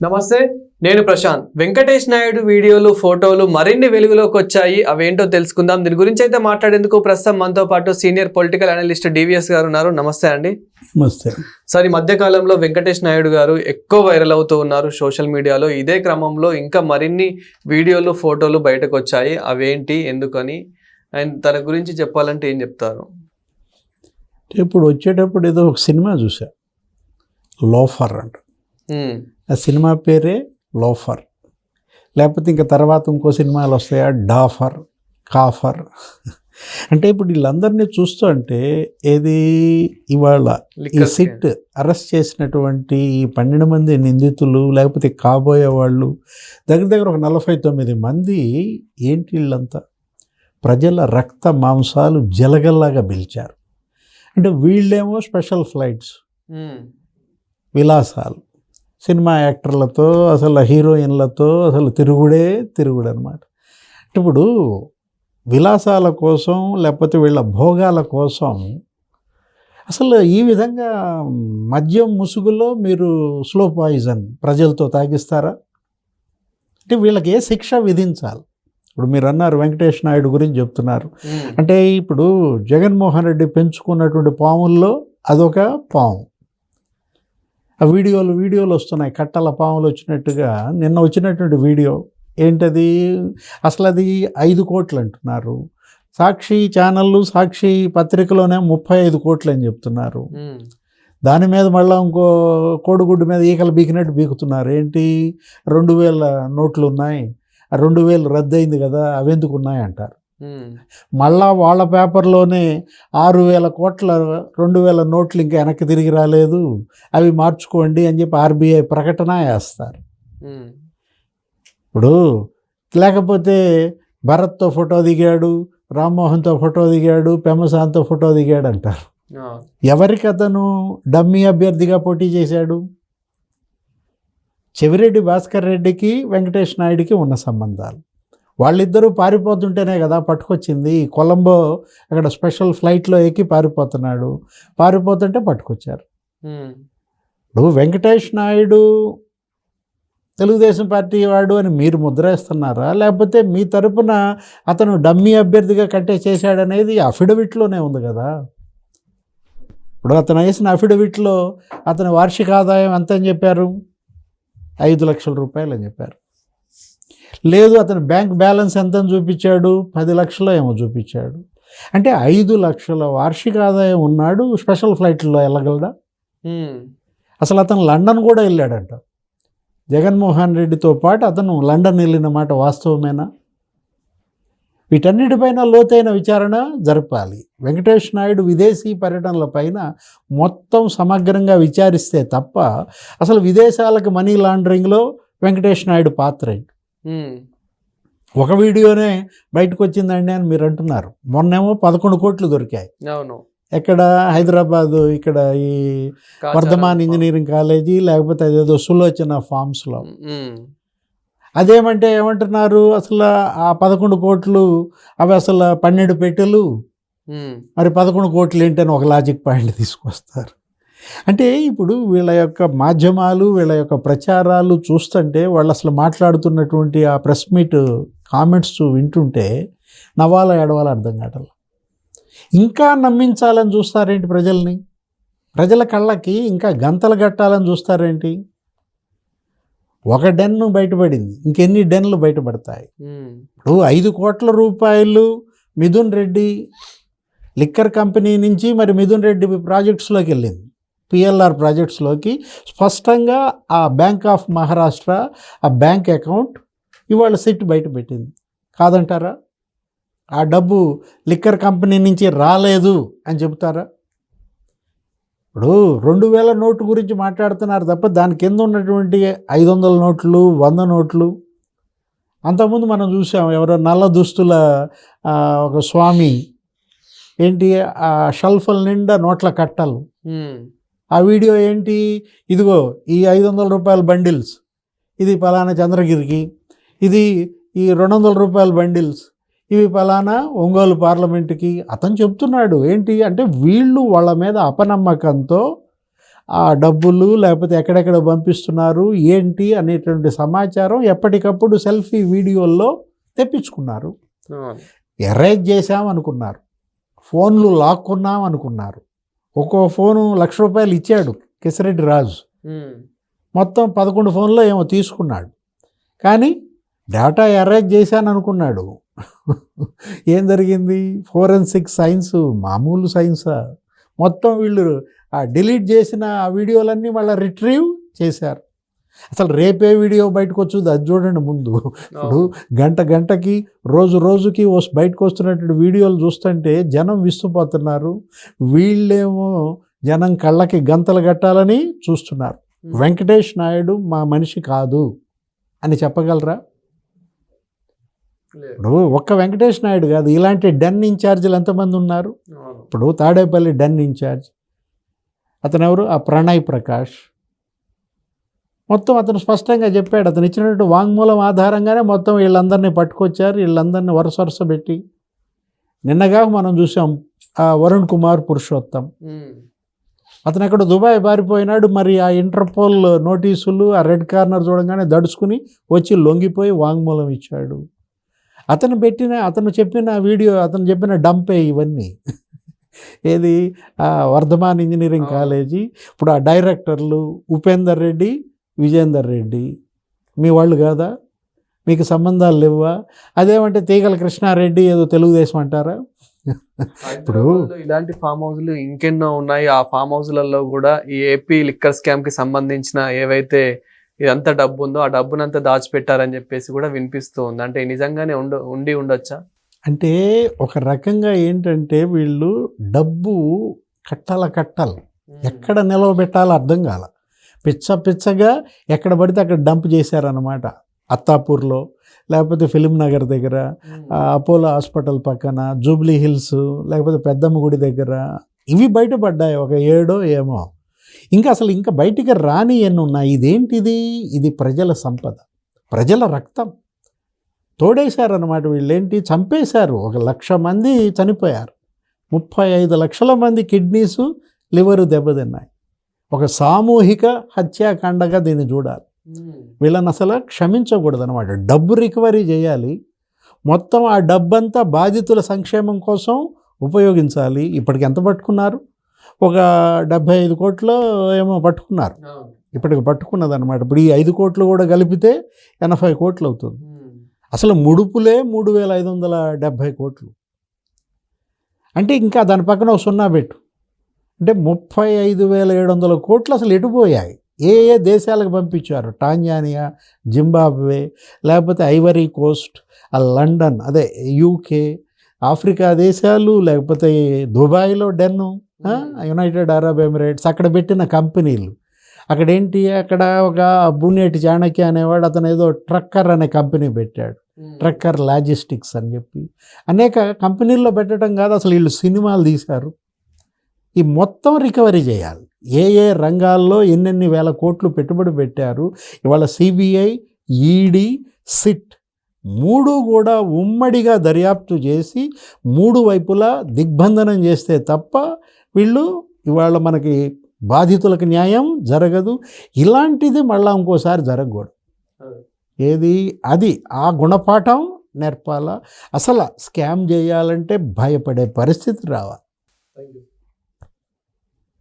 నమస్తే నేను ప్రశాంత్. వెంకటేష్ నాయుడు వీడియోలు ఫోటోలు మరిన్ని వెలుగులోకి వచ్చాయి. అవేంటో తెలుసుకుందాం. దీని గురించి అయితే మాట్లాడేందుకు ప్రస్తుతం మనతో పాటు సీనియర్ పొలిటికల్ అనలిస్ట్ డివిఎస్ గారు ఉన్నారు. నమస్తే అండి. నమస్తే. సార్ ఈ మధ్య కాలంలో వెంకటేష్ నాయుడు గారు ఎక్కువ వైరల్ అవుతూ ఉన్నారు సోషల్ మీడియాలో. ఇదే క్రమంలో ఇంకా మరిన్ని వీడియోలు ఫోటోలు బయటకు వచ్చాయి. అవేంటి ఎందుకని? అండ్ తన గురించి చెప్పాలంటే ఏం చెప్తారు? ఇప్పుడు వచ్చేటప్పుడు ఏదో ఒక సినిమా చూసా లోఫర్ అంట. ఆ సినిమా పేరే లోఫర్. లేకపోతే ఇంకా తర్వాత ఇంకో సినిమాలు వస్తాయా? డాఫర్ కాఫర్. అంటే ఇప్పుడు వీళ్ళందరినీ చూస్తూ అంటే ఏది ఇవాళ ఈ సిట్ అరెస్ట్ చేసినటువంటి ఈ పన్నెండు మంది నిందితులు లేకపోతే కాబోయే వాళ్ళు దగ్గర దగ్గర ఒక నలభై తొమ్మిది మంది ఏంటి వీళ్ళంతా? ప్రజల రక్త మాంసాలు జలగల్లాగా పిలిచారు. అంటే వీళ్ళేమో స్పెషల్ ఫ్లైట్స్. విలాసాలు. సినిమా యాక్టర్లతో అసలు హీరోయిన్లతో అసలు తిరుగుడే తిరుగుడు అనమాట ఇప్పుడు విలాసాల కోసం లేకపోతే వీళ్ళ భోగాల కోసం అసలు ఈ విధంగా మద్యం ముసుగులో మీరు స్లో పాయిజన్ ప్రజలతో తాగిస్తారా? అంటే వీళ్ళకి ఏ శిక్ష విధించాలి? ఇప్పుడు మీరు అన్నారు వెంకటేష్ నాయుడు గురించి చెప్తున్నారు. అంటే ఇప్పుడు జగన్మోహన్ రెడ్డి పెంచుకున్నటువంటి పాముల్లో అదొక పాము. ఆ వీడియోలు వీడియోలు వస్తున్నాయి. కట్టల పాములు వచ్చినట్టుగా. నిన్న వచ్చినటువంటి వీడియో. ఏంటది? అసలు అది ఐదు కోట్లు అంటున్నారు. సాక్షి ఛానళ్ళు సాక్షి పత్రికలోనే ముప్పై ఐదు కోట్లు అని చెప్తున్నారు. దాని మీద మళ్ళీ ఇంకో కోడిగుడ్డు మీద ఈకలు బీకినట్టు బీకుతున్నారు. ఏంటి? రెండు వేల నోట్లు ఉన్నాయి ఆ రెండు వేలు రద్దయింది కదా అవెందుకు ఉన్నాయి అంటారు. మళ్ళా వాళ్ళ పేపర్లోనే ఆరు వేల కోట్ల రెండు వేల నోట్లు ఇంకా వెనక్కి తిరిగి రాలేదు. అవి మార్చుకోండి అని చెప్పి ఆర్బీఐ ప్రకటన వేస్తారు. ఇప్పుడు లేకపోతే భరత్తో ఫోటో దిగాడు రామ్మోహన్తో ఫోటో దిగాడు పెమసాన్తో ఫోటో దిగాడు అంటారు. ఎవరికి అతను డమ్మీ అభ్యర్థిగా పోటీ చేశాడు? చెవిరెడ్డి భాస్కర్ రెడ్డికి వెంకటేష్ నాయుడికి ఉన్న సంబంధాలు. వాళ్ళిద్దరూ పారిపోతుంటేనే కదా పట్టుకొచ్చింది. కొలంబో అక్కడ స్పెషల్ ఫ్లైట్లో ఎక్కి పారిపోతున్నాడు. పారిపోతుంటే పట్టుకొచ్చారు. ఇప్పుడు వెంకటేష్ నాయుడు తెలుగుదేశం పార్టీ వాడు అని మీరు ముద్రేస్తున్నారా లేకపోతే మీ తరపున అతను డమ్మీ అభ్యర్థిగా కట్టే చేశాడనేది అఫిడవిట్లోనే ఉంది కదా. ఇప్పుడు అతను వేసిన అఫిడవిట్లో అతని వార్షిక ఆదాయం ఎంత అని చెప్పారు? ఐదు లక్షల రూపాయలు అని చెప్పారు. లేదు అతని బ్యాంక్ బ్యాలెన్స్ ఎంత అని చూపించాడు? పది లక్షలు ఏమో చూపించాడు. అంటే ఐదు లక్షల వార్షిక ఆదాయం ఉన్నాడు స్పెషల్ ఫ్లైట్లో వెళ్ళగలడా? అసలు అతను లండన్ కూడా వెళ్ళాడంట. జగన్మోహన్ రెడ్డితో పాటు అతను లండన్ వెళ్ళిన మాట వాస్తవమేనా? వీటన్నిటిపైన లోతైన విచారణ జరపాలి. వెంకటేష్ నాయుడు విదేశీ పర్యటనల పైన మొత్తం సమగ్రంగా విచారిస్తే తప్ప అసలు విదేశాలకు మనీ లాండరింగ్లో వెంకటేష్ నాయుడు పాత్ర ఒక వీడియోనే బయటకు వచ్చిందండి అని మీరు అంటున్నారు మొన్నేమో పదకొండు కోట్లు దొరికాయి. అవును. ఎక్కడ హైదరాబాద్ ఇక్కడ ఈ. వర్ధమాన్ ఇంజనీరింగ్ కాలేజీ లేకపోతే అదేదో సులోచన ఫార్మ్స్లో ఉమ్, అదేమంటే ఏమంటున్నారు అసలు ఆ పదకొండు కోట్లు అవి అసలు పన్నెండు పెట్టెలు. మరి పదకొండు కోట్లు ఏంటని ఒక లాజిక్ పాయింట్ తీసుకొస్తారు. అంటే ఇప్పుడు వీళ్ళ యొక్క మాధ్యమాలు వీళ్ళ యొక్క ప్రచారాలు చూస్తుంటే వాళ్ళు అసలు మాట్లాడుతున్నటువంటి ఆ ప్రెస్ మీట్ కామెంట్స్ వింటుంటే నవ్వాల ఎడవాల అర్థం కావట్లేదు ఇంకా నమ్మించాలని చూస్తారేంటి ప్రజల్ని? ప్రజల కళ్ళకి ఇంకా గంతలు కట్టాలని చూస్తారేంటి? ఒక డెన్ను బయటపడింది ఇంకెన్ని డెన్లు బయటపడతాయి? ఇప్పుడు ఐదు కోట్ల రూపాయలు మిథున్ రెడ్డి లిక్కర్ కంపెనీ నుంచి మరి మిథున్ రెడ్డి ప్రాజెక్ట్స్లోకి వెళ్ళింది. పిఎల్ఆర్ ప్రాజెక్ట్స్లోకి స్పష్టంగా ఆ బ్యాంక్ ఆఫ్ మహారాష్ట్ర ఆ బ్యాంక్ అకౌంట్ ఇవాళ సిట్ బయట పెట్టింది. కాదంటారా? ఆ డబ్బు లిక్కర్ కంపెనీ నుంచి రాలేదు అని చెబుతారా? ఇప్పుడు రెండు వేల నోటు గురించి మాట్లాడుతున్నారు తప్ప దాని కింద ఉన్నటువంటి ఐదు వందల నోట్లు వంద నోట్లు అంతకుముందు మనం చూసాం ఎవరో నల్ల దుస్తుల ఒక స్వామి ఏంటి? ఆ షల్ఫల్ నిండా నోట్ల కట్టలు. ఆ వీడియో ఏంటి? ఇదిగో ఈ ఐదు వందల రూపాయల బండిల్స్. ఇది పలానా చంద్రగిరికి. ఇది ఈ రెండు వందల రూపాయల బండిల్స్. ఇవి పలానా ఒంగోలు పార్లమెంటుకి. అతను చెప్తున్నాడు ఏంటి అంటే వీళ్ళు వాళ్ళ మీద అపనమ్మకంతో ఆ డబ్బులు లేకపోతే ఎక్కడెక్కడ పంపిస్తున్నారు ఏంటి అనేటువంటి సమాచారం ఎప్పటికప్పుడు సెల్ఫీ వీడియోల్లో తెప్పించుకున్నారు. ఎరేజ్ చేశాం అనుకున్నారు ఫోన్లు లాక్కున్నాం అనుకున్నారు ఒక్కో ఫోను లక్ష రూపాయలు ఇచ్చాడు కిసిరెడ్డి రాజు. మొత్తం పదకొండు ఫోన్లో ఏమో తీసుకున్నాడు. కానీ డేటా ఎరేజ్ చేశాను అనుకున్నాడు ఏం జరిగింది? ఫోరెన్సిక్ సైన్స్ మామూలు సైన్సా? మొత్తం వీళ్ళు ఆ డిలీట్ చేసిన ఆ వీడియోలన్నీ మళ్ళీ రిట్రీవ్ చేశారు. అసలు రేపే వీడియో బయటకు వచ్చుది అది చూడండి ముందు. ఇప్పుడు గంట గంటకి రోజు రోజుకి బయటకు వస్తున్నటువంటి వీడియోలు చూస్తుంటే జనం విస్తుపోతున్నారు. వీళ్ళేమో జనం కళ్ళకి గంతలు కట్టాలని చూస్తున్నారు. వెంకటేష్ నాయుడు మా మనిషి కాదు అని చెప్పగలరా. ఇప్పుడు ఒక్క వెంకటేష్ నాయుడు కాదు ఇలాంటి డెన్ ఇన్ఛార్జీలు ఎంతమంది ఉన్నారు. ఇప్పుడు తాడేపల్లి డెన్ ఇన్ఛార్జ్. అతను ఎవరు ఆ ప్రణయ్ ప్రకాష్. మొత్తం అతను స్పష్టంగా చెప్పాడు. అతను ఇచ్చినటువంటి వాంగ్మూలం ఆధారంగానే మొత్తం వీళ్ళందరినీ పట్టుకొచ్చారు. వీళ్ళందరినీ వరుస వరుస పెట్టి నిన్నగా మనం చూసాం ఆ వరుణ్ కుమార్ పురుషోత్తం. అతను ఎక్కడ దుబాయ్ పారిపోయినాడు. మరి ఆ ఇంటర్పోల్ నోటీసులు ఆ రెడ్ కార్నర్ చూడంగానే దడుచుకుని వచ్చి లొంగిపోయి వాంగ్మూలం ఇచ్చాడు. అతను పెట్టిన అతను చెప్పిన వీడియో అతను చెప్పిన డంపే ఇవన్నీ. ఏది? ఆ వర్ధమాన్ ఇంజనీరింగ్. కాలేజీ. ఇప్పుడు ఆ డైరెక్టర్లు ఉపేందర్ రెడ్డి విజేందర్ రెడ్డి. మీ వాళ్ళు కాదా? మీకు సంబంధాలు లేవా? అదేమంటే తీగల కృష్ణారెడ్డి ఏదో తెలుగుదేశం అంటారా? హైదరాబాద్లో ఇలాంటి ఫామ్ హౌస్లు ఇంకెన్నో ఉన్నాయి. ఆ ఫామ్ హౌస్లలో కూడా ఈ ఏపీ లిక్కర్ స్కామ్కి సంబంధించిన ఏవైతే ఇదంతా డబ్బు ఉందో ఆ డబ్బునంతా దాచిపెట్టారని చెప్పేసి కూడా వినిపిస్తూ ఉంది. అంటే నిజంగానే ఉండ ఉండి ఉండొచ్చా? అంటే ఒక రకంగా ఏంటంటే వీళ్ళు డబ్బు కట్టాల కట్టాలి. ఎక్కడ నిలవబెట్టాలో అర్థం కాల. పిచ్చ పిచ్చగా ఎక్కడ పడితే అక్కడ డంప్ చేశారనమాట అత్తాపూర్లో లేకపోతే ఫిలిం నగర్ దగ్గర అపోలో హాస్పిటల్ పక్కన జూబ్లీ హిల్స్ లేకపోతే పెద్దమ్మ గుడి దగ్గర ఇవి బయటపడ్డాయి ఒక ఏడో ఏమో. ఇంకా అసలు ఇంకా బయటికి రాని ఎన్ని ఉన్నాయి? ఇదేంటిది? ఇది ప్రజల సంపద ప్రజల రక్తం. తోడేశారనమాట వీళ్ళేంటి? చంపేశారు. ఒక లక్ష మంది చనిపోయారు. ముప్పై ఐదు లక్షల మంది కిడ్నీసు లివరు దెబ్బతిన్నాయి. ఒక సామూహిక హత్యాకాండగా దీన్ని చూడాలి. వీళ్ళని అసలు క్షమించకూడదు అనమాట డబ్బు రికవరీ చేయాలి. మొత్తం ఆ డబ్బంతా బాధితుల సంక్షేమం కోసం ఉపయోగించాలి. ఇప్పటికి ఎంత పట్టుకున్నారు? ఒక డెబ్భై ఐదు కోట్లు ఏమో పట్టుకున్నారు. ఇప్పటికి పట్టుకున్నది అనమాట ఇప్పుడు ఈ ఐదు కోట్లు కూడా కలిపితే ఎనభై కోట్లు అవుతుంది. అసలు ముడుపులే మూడు వేల ఐదు వందల డెబ్భై కోట్లు. అంటే ఇంకా దాని పక్కన ఒక సున్నా పెట్టు. అంటే ముప్పై ఐదు వేల ఏడు వందల కోట్లు అసలు ఎటుపోయాయి? ఏ ఏ దేశాలకు పంపించారు? టాంజానియా జింబాబ్వే లేకపోతే ఐవరీ కోస్ట్ ఆ లండన్ అదే యూకే ఆఫ్రికా దేశాలు లేకపోతే దుబాయ్లో డెన్ను యునైటెడ్ అరబ్ ఎమిరేట్స్ అక్కడ పెట్టిన కంపెనీలు. అక్కడ ఏంటి అక్కడ ఒక బునేటి చాణక్య అనేవాడు అతను ఏదో ట్రక్కర్ అనే కంపెనీ పెట్టాడు. ట్రక్కర్ లాజిస్టిక్స్ అని చెప్పి. అనేక కంపెనీల్లో పెట్టడం కాదు అసలు వీళ్ళు సినిమాలు తీశారు. ఈ మొత్తం రికవరీ చేయాలి. ఏ ఏ రంగాల్లో ఎన్నెన్ని వేల కోట్లు పెట్టుబడి పెట్టారు ఇవాళ సిబిఐ ఈడీ సిట్ మూడు కూడా ఉమ్మడిగా దర్యాప్తు చేసి మూడు వైపులా దిగ్బంధనం చేస్తే తప్ప వీళ్ళు ఇవాళ మనకి బాధితులకు న్యాయం జరగదు. ఇలాంటిది మళ్ళా ఇంకోసారి జరగకూడదు. ఏది? అది ఆ గుణపాఠం నేర్పాలా? అసలు స్కామ్ చేయాలంటే భయపడే పరిస్థితి రావాలి.